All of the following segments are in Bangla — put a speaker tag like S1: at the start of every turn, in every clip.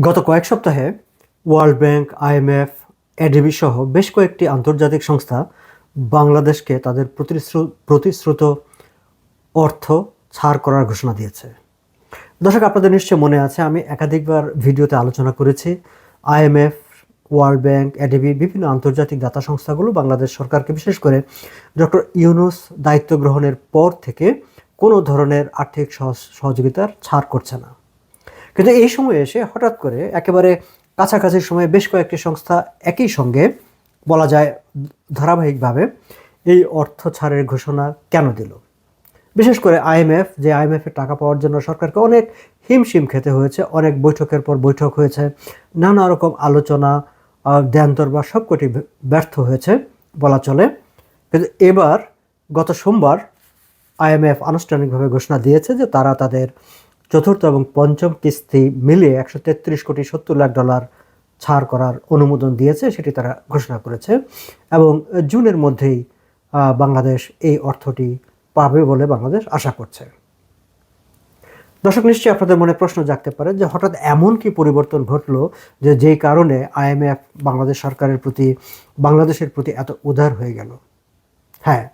S1: গত কয়েক সপ্তাহে ওয়ার্ল্ড ব্যাংক আইএমএফ এডিবি সহ বেশ কয়েকটি আন্তর্জাতিক সংস্থা বাংলাদেশকে তাদের প্রতিশ্রু- প্রতিশ্রুত অর্থ ছাড় করার ঘোষণা দিয়েছে। দর্শক, আপনাদের নিশ্চয় মনে আছে, আমি একাধিকবার ভিডিওতে আলোচনা করেছি। আইএমএফ ওয়ার্ল্ড ব্যাংক এডিবি বিভিন্ন আন্তর্জাতিক দাতা সংস্থাগুলো বাংলাদেশ সরকারকে বিশেষ করে ডক্টর ইউনুস দায়িত্ব গ্রহণের পর থেকে কোনো ধরনের আর্থিক সহযোগিতার ছাড় করছে না। কিন্তু এই সময়ে এসে হঠাৎ করে একেবারে কাছাকাছি সময়ে বেশ কয়েকটি সংস্থা একই সঙ্গে, বলা যায় ধারাবাহিকভাবে, এই অর্থ ছাড়ের ঘোষণা কেন দিল? বিশেষ করে আইএমএফ যে আইএমএফ টাকা পাওয়ার জন্য সরকারকে অনেক হিমশিম খেতে হয়েছে, অনেক বৈঠকের পর বৈঠক হয়েছে, নানা রকম আলোচনা দেয়ান্তর বা সবকটি ব্যর্থ হয়েছে বলা চলে। কিন্তু এবার গত সোমবার আইএমএফ আনুষ্ঠানিকভাবে ঘোষণা দিয়েছে যে তারা তাদের চতুর্থ এবং পঞ্চম কিস্তি মিলিয়ে একশো তেত্রিশ কোটি সত্তর লাখ ডলার ছাড় করার অনুমোদন দিয়েছে, সেটি তারা ঘোষণা করেছে। এবং জুনের মধ্যেই বাংলাদেশ এই অর্থটি পাবে বলে বাংলাদেশ আশা করছে। দর্শক, নিশ্চয়ই আপনাদের মনে প্রশ্ন জাগতে পারে যে হঠাৎ এমন কি পরিবর্তন ঘটলো যে যেই কারণে আইএমএফ বাংলাদেশ সরকারের প্রতি, বাংলাদেশের প্রতি এত উদার হয়ে গেল? হ্যাঁ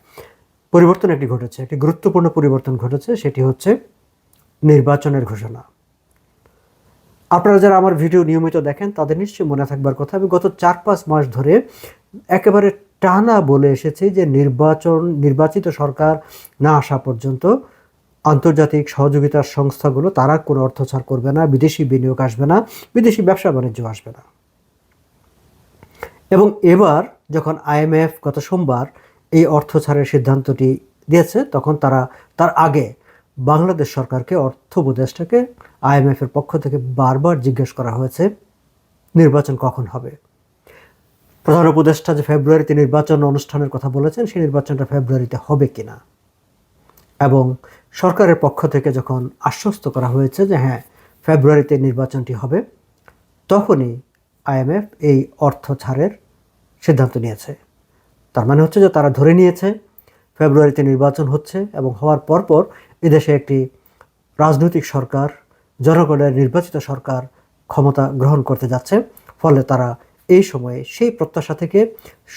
S1: পরিবর্তন একটি ঘটেছে। একটি গুরুত্বপূর্ণ পরিবর্তন ঘটেছে, সেটি হচ্ছে নির্বাচনের ঘোষণা। আপনারা যারা আমার ভিডিও নিয়মিত দেখেন, তাদের নিশ্চয়ই মনে থাকবার কথা। আমি গত চার পাঁচ মাস ধরে একেবারে টানা বলে এসেছি যে নির্বাচন, নির্বাচিত সরকার না আসা পর্যন্ত আন্তর্জাতিক সহযোগিতার সংস্থাগুলো তারা কোনো অর্থ ছাড় করবে না, বিদেশি বিনিয়োগ আসবে না, বিদেশি ব্যবসা বাণিজ্য আসবে না। এবং এবার যখন আইএমএফ গত সোমবার এই অর্থ ছাড়ের সিদ্ধান্তটি দিয়েছে, তখন তারা, তার আগে বাংলাদেশ সরকারকে, অর্থ উপদেষ্টাকে আইএমএফ এর পক্ষ থেকে বারবার জিজ্ঞেস করা হয়েছে, নির্বাচন কখন হবে? প্রধান উপদেষ্টা যে ফেব্রুয়ারিতে নির্বাচন অনুষ্ঠানের কথা বলেছেন, সেই নির্বাচনটা ফেব্রুয়ারিতে হবে কিনা? এবং সরকারের পক্ষ থেকে যখন আশ্বস্ত করা হয়েছে যে হ্যাঁ ফেব্রুয়ারিতে নির্বাচনটি হবে, তখনই আইএমএফ এই অর্থ ছাড়ের সিদ্ধান্ত নিয়েছে। তার মানে হচ্ছে যে তারা ধরে নিয়েছে, ফেব্রুয়ারিতে নির্বাচন হচ্ছে এবং হওয়ার পরপর এদেশে একটি রাজনৈতিক সরকার, জনগণের নির্বাচিত সরকার ক্ষমতা গ্রহণ করতে যাচ্ছে। ফলে তারা এই সময়ে সেই প্রত্যাশা থেকে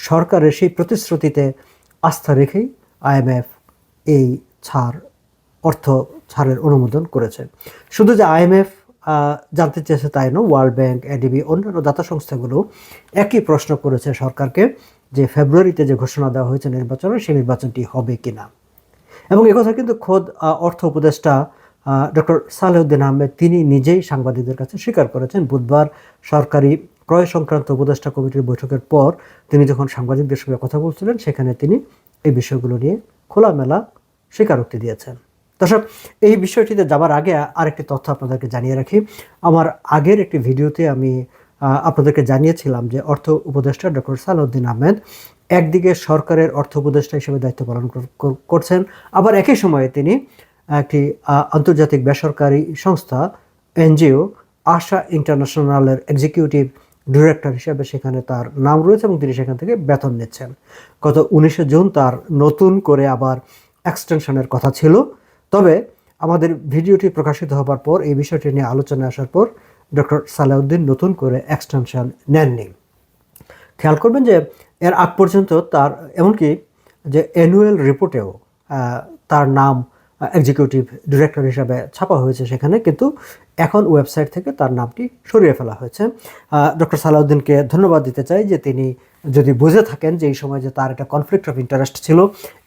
S1: সরকারের সেই প্রতিশ্রুতিতে আস্থা রেখেই আইএমএফ এই ছাড়, অর্থ ছাড়ের অনুমোদন করেছে। শুধু যে আইএমএফ জানতে চেয়েছে তাই নয়, ওয়ার্ল্ড ব্যাংক এডিবি অন্যান্য দাতা সংস্থাগুলো একই প্রশ্ন করেছে সরকারকে যে ফেব্রুয়ারিতে যে ঘোষণা দেওয়া হয়েছে নির্বাচনের সেই নির্বাচনটি হবে কিনা। এবং একথা কিন্তু খোদ অর্থ উপদেষ্টা ডক্টর সালেউদ্দিন আহমেদ তিনি নিজেই সাংবাদিকদের কাছে স্বীকার করেছেন। বুধবার সরকারি ক্রয় সংক্রান্ত উপদেষ্টা কমিটির বৈঠকের পর তিনি যখন সাংবাদিকদের সঙ্গে কথা বলছিলেন, সেখানে তিনি এই বিষয়গুলো নিয়ে খোলামেলা স্বীকারোক্তি দিয়েছেন। দর্শক, এই বিষয়টিতে যাবার আগে আরেকটি তথ্য আপনাদেরকে জানিয়ে রাখি। আমার আগের একটি ভিডিওতে আমি আপনাদেরকে জানিয়েছিলাম যে অর্থ উপদেষ্টা ডক্টর সালাউদ্দিন আহমেদ একদিকে সরকারের অর্থ উপদেষ্টা হিসেবে দায়িত্ব পালন কর- কর- করছেন, আবার একই সময়ে তিনি একটি আন্তর্জাতিক বেসরকারি সংস্থা, এনজিও, আশা ইন্টারন্যাশনালের এক্সিকিউটিভ ডিরেক্টর হিসেবে সেখানে তার নাম রয়েছে এবং তিনি সেখান থেকে বেতন নিচ্ছেন। গত উনিশে জুন তার নতুন করে আবার এক্সটেনশনের কথা ছিল। তবে আমাদের ভিডিওটি প্রকাশিত হবার পর এই বিষয়টি নিয়ে আলোচনায় আসার পর ডক্টর সালাউদ্দিন নতুন করে এক্সটেনশন নেননি। খেয়াল করবেন যে এর আগ পর্যন্ত তার, এমনকি যে অ্যানুয়াল রিপোর্টেও তার নাম এক্সিকিউটিভ ডিরেক্টর হিসাবে ছাপা হয়েছে সেখানে, কিন্তু এখন ওয়েবসাইট থেকে তার নামটি সরিয়ে ফেলা হয়েছে। ডক্টর সালাউদ্দিনকে ধন্যবাদ দিতে চাই যে তিনি যদি বুঝে থাকেন যে এই সময় যে তার একটা কনফ্লিক্ট অফ ইন্টারেস্ট ছিল,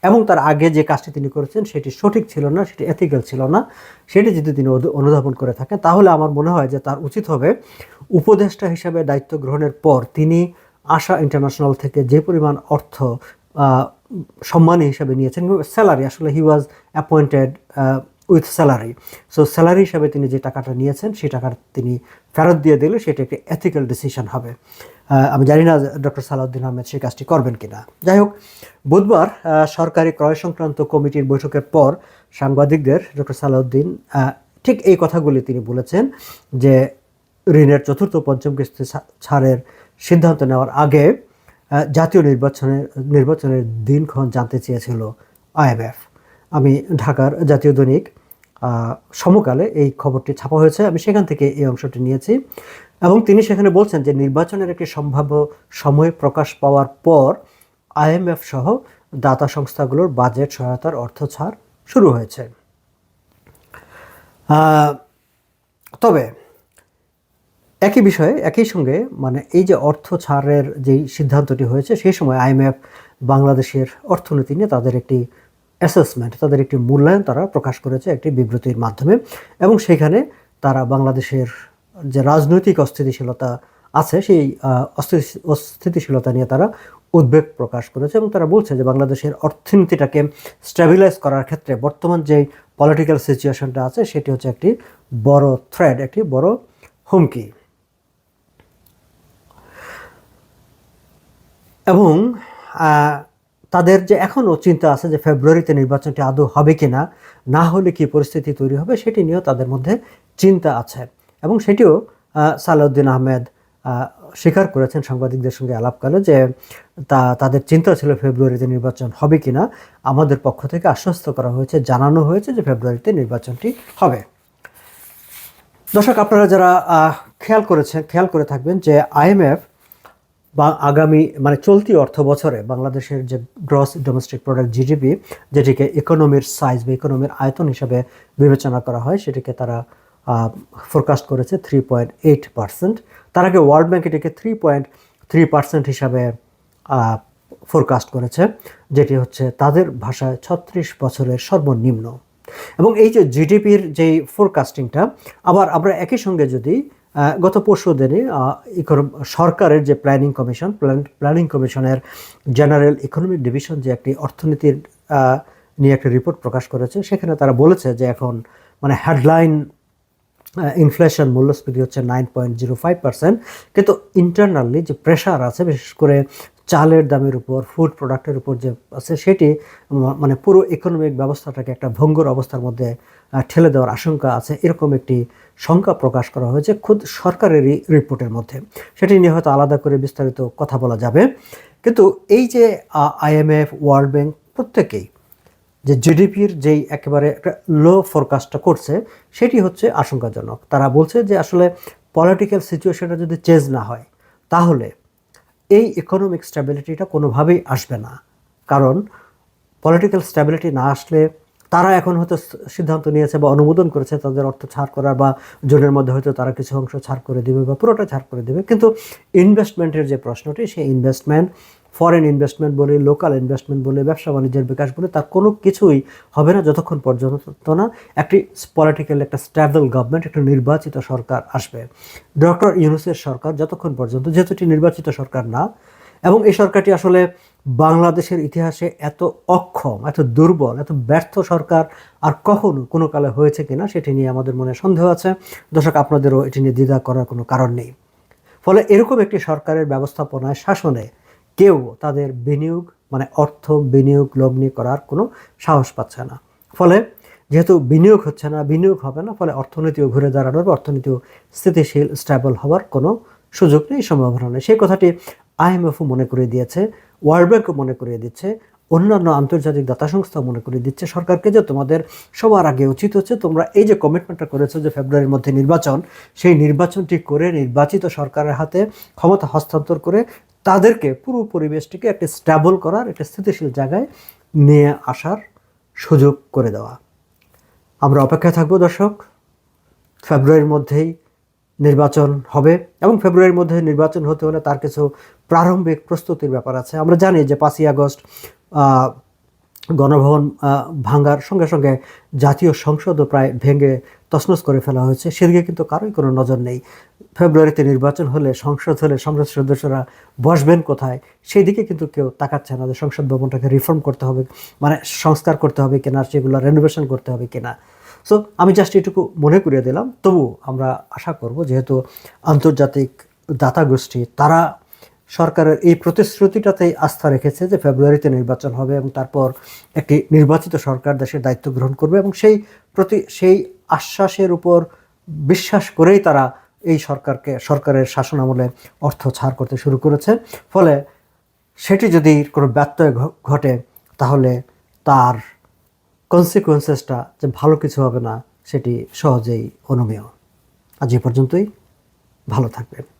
S1: এবং তার আগে যে কাজটি তিনি করেছেন সেটি সঠিক ছিল না, সেটি এথিক্যাল ছিল না, সেটি যদি তিনি অনু- অনুধাবন করে থাকেন, তাহলে আমার মনে হয় যে তার উচিত হবে উপদেষ্টা হিসাবে দায়িত্ব গ্রহণের পর তিনি আশা ইন্টারন্যাশনাল থেকে যে পরিমাণ অর্থ সম্মানী হিসাবে নিয়েছেন স্যালারি, আসলে he was appointed with salary so salary হিসাবে তিনি যে টাকাটা নিয়েছেন, সেই টাকাটা তিনি ফেরত দিয়ে দিলে সেটা একটি এথিক্যাল ডিসিশন হবে। আমি জানি না ডক্টর সালাউদ্দিন আহমেদ সেই কাজটি করবেন কিনা। যাই হোক, বুধবার সরকারি ক্রয় সংক্রান্ত কমিটির বৈঠকের পর সাংবাদিকদের ডক্টর সালাউদ্দিন ঠিক এই কথাগুলি তিনি বলেছেন যে ঋণের চতুর্থ পঞ্চম কিস্তি ছাড়ের সিদ্ধান্ত নেওয়ার আগে জাতীয় নির্বাচনের নির্বাচনের দিনক্ষণ জানতে চেয়েছিল আইএমএফ। আমি ঢাকার জাতীয় দৈনিক সমকালে এই খবরটি ছাপা হয়েছে। আমি সেখান থেকে এই অংশটি নিয়েছি। এবং তিনি সেখানে বলছেন যে, নির্বাচনের একটি সম্ভাব্য সময় প্রকাশ পাওয়ার পর আইএমএফ সহ দাতা সংস্থাগুলোর বাজেট, সহায়তার অর্থ ছাড় শুরু হয়েছে। তবে একই বিষয়ে, একই সঙ্গে মানে এই যে অর্থ ছাড়ের যেই সিদ্ধান্তটি হয়েছে, সেই সময় আইএমএফ বাংলাদেশের অর্থনীতি নিয়ে তাদের একটি অ্যাসেসমেন্ট তাদের একটি মূল্যায়ন তারা প্রকাশ করেছে একটি বিবৃতির মাধ্যমে এবং সেখানে তারা বাংলাদেশের যে রাজনৈতিক অস্থিতিশীলতা আছে, সেই অস্থিতিশীলতা নিয়ে তারা উদ্বেগ প্রকাশ করেছে এবং তারা বলছে যে বাংলাদেশের অর্থনীতিটাকে স্ট্যাবিলাইজ করার ক্ষেত্রে বর্তমান যে পলিটিক্যাল সিচুয়েশনটা আছে, সেটি হচ্ছে একটি বড় থ্রেড একটি বড় হুমকি। এবং তাদের যে এখনও চিন্তা আছে যে ফেব্রুয়ারিতে নির্বাচনটি আদৌ হবে কি না না হলে কি পরিস্থিতি তৈরি হবে, সেটি নিয়েও তাদের মধ্যে চিন্তা আছে। এবং সেটিও সালাউদ্দিন আহমেদ স্বীকার করেছেন সাংবাদিকদের সঙ্গে আলাপকালে যে তা, তাদের চিন্তা ছিল ফেব্রুয়ারিতে নির্বাচন হবে কি না আমাদের পক্ষ থেকে আশ্বস্ত করা হয়েছে, জানানো হয়েছে যে ফেব্রুয়ারিতে নির্বাচনটি হবে। দর্শক, আপনারা যারা খেয়াল করেছেন খেয়াল করে থাকবেন যে আইএমএফ বা আগামী মানে চলতি অর্থ বছরে বাংলাদেশের যে গ্রস ডোমেস্টিক প্রোডাক্ট জিডিপি যেটিকে ইকোনমির সাইজ বা ইকোনমির আয়তন হিসাবে বিবেচনা করা হয়, সেটিকে তারা ফোরকাস্ট করেছে থ্রি পয়েন্ট এইট পার্সেন্ট তার আগে ওয়ার্ল্ড ব্যাংক এটিকে থ্রি পয়েন্ট থ্রি পার্সেন্ট হিসাবে ফোরকাস্ট করেছে, যেটি হচ্ছে তাদের ভাষায় ছত্রিশ বছরের সর্বনিম্ন। এবং এই যে জিডিপির যেই ফোরকাস্টিংটা আবার আমরা একই সঙ্গে যদি গত পরশু দিনে সরকারের যে প্ল্যানিং কমিশন, প্ল্যানিং কমিশনের জেনারেল ইকোনমিক ডিভিশন যে একটি অর্থনীতির নিয়ে একটি রিপোর্ট প্রকাশ করেছে, সেখানে তারা বলেছে যে এখন মানে হেডলাইন ইনফ্লেশন মূল্যস্ফীতি হচ্ছে nine point zero five percent কিন্তু ইন্টারনালি যে প্রেশার আছে, বিশেষ করে চালের দামের উপর ফুড প্রোডাক্টের উপর যে আছে, সেটি মানে পুরো ইকোনমিক ব্যবস্থাটাকে একটা ভঙ্গুর অবস্থার মধ্যে ঠেলে দেওয়ার আশঙ্কা আছে, এরকম একটি শঙ্কা প্রকাশ করা হয়েছে খুদ সরকারেরই রিপোর্টের মধ্যে। সেটি নিয়ে হয়তো আলাদা করে বিস্তারিত কথা বলা যাবে। কিন্তু এই যে আইএমএফ ওয়ার্ল্ড ব্যাংক প্রত্যেকেই যে জিডিপির যেই একেবারে একটা লো ফোরকাস্টটা করছে, সেটি হচ্ছে আশঙ্কাজনক। তারা বলছে যে আসলে পলিটিক্যাল সিচুয়েশনটা যদি চেঞ্জ না হয়, তাহলে এই ইকোনমিক স্ট্যাবিলিটিটা কোনোভাবেই আসবে না। কারণ পলিটিক্যাল স্ট্যাবিলিটি না আসলে তারা এখন হয়তো সিদ্ধান্ত নিয়েছে বা অনুমোদন করেছে তাদের অর্থ ছাড় করার বা জোনের মধ্যে হয়তো তারা কিছু অংশ ছাড় করে দেবে বা পুরোটা ছাড় করে দেবে। কিন্তু ইনভেস্টমেন্টের যে প্রশ্নটি সেই ইনভেস্টমেন্ট ফরেন ইনভেস্টমেন্ট বলে লোকাল ইনভেস্টমেন্ট বলে, ব্যবসা বাণিজ্যের বিকাশ বলে, তার কোনো কিছুই হবে না যতক্ষণ পর্যন্ত না একটি পলিটিক্যাল একটা স্ট্যাবল গভর্নমেন্ট একটা নির্বাচিত সরকার আসবে। ডক্টর ইউনুসের সরকার যতক্ষণ পর্যন্ত, যেহেতু এটি নির্বাচিত সরকার না, এবং এই সরকারটি আসলে বাংলাদেশের ইতিহাসে এত অক্ষম, এত দুর্বল, এত ব্যর্থ সরকার আর কখনো কোনো কালে হয়েছে কিনা সেটি নিয়ে আমাদের মনে সন্দেহ আছে। দর্শক, আপনাদেরও এটি নিয়ে দ্বিধা করার কোনো কারণ নেই। ফলে এরকম একটি সরকারের ব্যবস্থাপনায় শাসনে কেউ তাদের বিনিয়োগ মানে অর্থ বিনিয়োগ, লগ্নি করার কোনো সাহস পাচ্ছে না। ফলে যেহেতু বিনিয়োগ হচ্ছে না, বিনিয়োগ হবে না, ফলে অর্থনীতিও ঘুরে দাঁড়ানোর অর্থনীতিও স্থিতিশীল স্টেবল হওয়ার কোনো সুযোগ নেই, সম্ভাবনা নেই। সেই কথাটি আইএমএফও মনে করিয়ে দিয়েছে ওয়ার্ল্ড ব্যাংকও মনে করিয়ে দিচ্ছে, অন্যান্য আন্তর্জাতিক দাতা সংস্থা মনে করিয়ে দিচ্ছে সরকারকে যে তোমাদের সবার আগে উচিত হচ্ছে তোমরা এই যে কমিটমেন্টটা করেছ যে ফেব্রুয়ারির মধ্যে নির্বাচন, সেই নির্বাচনটি করে নির্বাচিত সরকারের হাতে ক্ষমতা হস্তান্তর করে তাদেরকে পুরো পরিবেশটিকে একটি স্ট্যাবল করার, একটা স্থিতিশীল জায়গায় নিয়ে আসার সুযোগ করে দেওয়া। আমরা অপেক্ষায় থাকব দর্শক ফেব্রুয়ারির মধ্যেই নির্বাচন হবে এবং ফেব্রুয়ারির মধ্যে নির্বাচন হতে হলে তার কিছু প্রারম্ভিক প্রস্তুতির ব্যাপার আছে। আমরা জানি যে পাঁচই আগস্ট গণভবন ভাঙ্গার সঙ্গে সঙ্গে জাতীয় সংসদও প্রায় ভেঙে তছনছ করে ফেলা হয়েছে। সেদিকে কিন্তু কারোই কোনো নজর নেই। ফেব্রুয়ারিতে নির্বাচন হলে সংসদ হলে সংসদ সদস্যরা বসবেন কোথায় সেই দিকে কিন্তু কেউ তাকাচ্ছে না যে সংসদ ভবনটাকে রিফর্ম করতে হবে মানে সংস্কার করতে হবে কিনা, সেগুলো রেনোভেশন করতে হবে কিনা। সো আমি জাস্ট এটুকু মনে করিয়ে দিলাম। তবু আমরা আশা করব যেহেতু আন্তর্জাতিক দাতা গোষ্ঠী, তারা সরকারের এই প্রতিশ্রুতিটাতেই আস্থা রেখেছে যে ফেব্রুয়ারিতে নির্বাচন হবে এবং তারপর একটি নির্বাচিত সরকার দেশের দায়িত্ব গ্রহণ করবে এবং সেই প্রতি, সেই আশ্বাসের উপর বিশ্বাস করেই তারা এই সরকারকে, সরকারের শাসন আমলে অর্থ ছাড় করতে শুরু করেছে। ফলে সেটি যদি কোনো ব্যত্যয় ঘটে, তাহলে তার কনসিকুয়েন্সেসটা যে ভালো কিছু হবে না সেটি সহজেই অনুমেয়। আজ এ পর্যন্তই ভালো থাকবেন।